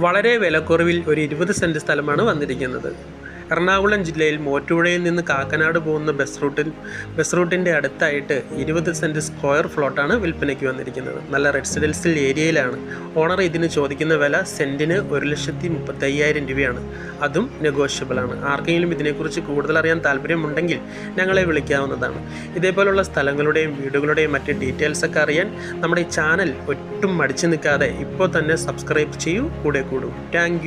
വളരെ വിലക്കുറവിൽ ഒരു ഇരുപത് സെന്റ് സ്ഥലമാണ് വന്നിരിക്കുന്നത്. എറണാകുളം ജില്ലയിൽ മോറ്റുപുഴയിൽ നിന്ന് കാക്കനാട് പോകുന്ന ബസ് റൂട്ടിൽ ബസ് റൂട്ടിന്റെ അടുത്തായിട്ട് ഇരുപത് സെന്റ് സ്ക്വയർ ഫ്ലോട്ടാണ് വിൽപ്പനയ്ക്ക് വന്നിരിക്കുന്നത്. നല്ല റെസിഡൻഷ്യൽ ഏരിയയിലാണ് ഓണർ ഇതിന് ചോദിക്കുന്ന വില സെന്റിന് ഒരു ലക്ഷത്തി മുപ്പത്തയ്യായിരം രൂപയാണ്. അതും നെഗോഷ്യബിൾ ആണ്. ആർക്കെങ്കിലും ഇതിനെക്കുറിച്ച് കൂടുതൽ അറിയാൻ താല്പര്യമുണ്ടെങ്കിൽ ഞങ്ങളെ വിളിക്കാവുന്നതാണ്. ഇതേപോലുള്ള സ്ഥലങ്ങളുടെയും വീടുകളുടെയും മറ്റ് ഡീറ്റെയിൽസൊക്കെ അറിയാൻ നമ്മുടെ ഈ ചാനൽ ഒട്ടും മടിച്ചു നിൽക്കാതെ ഇപ്പോൾ തന്നെ സബ്സ്ക്രൈബ് ചെയ്യൂ. കൂടെ കൂടും. താങ്ക്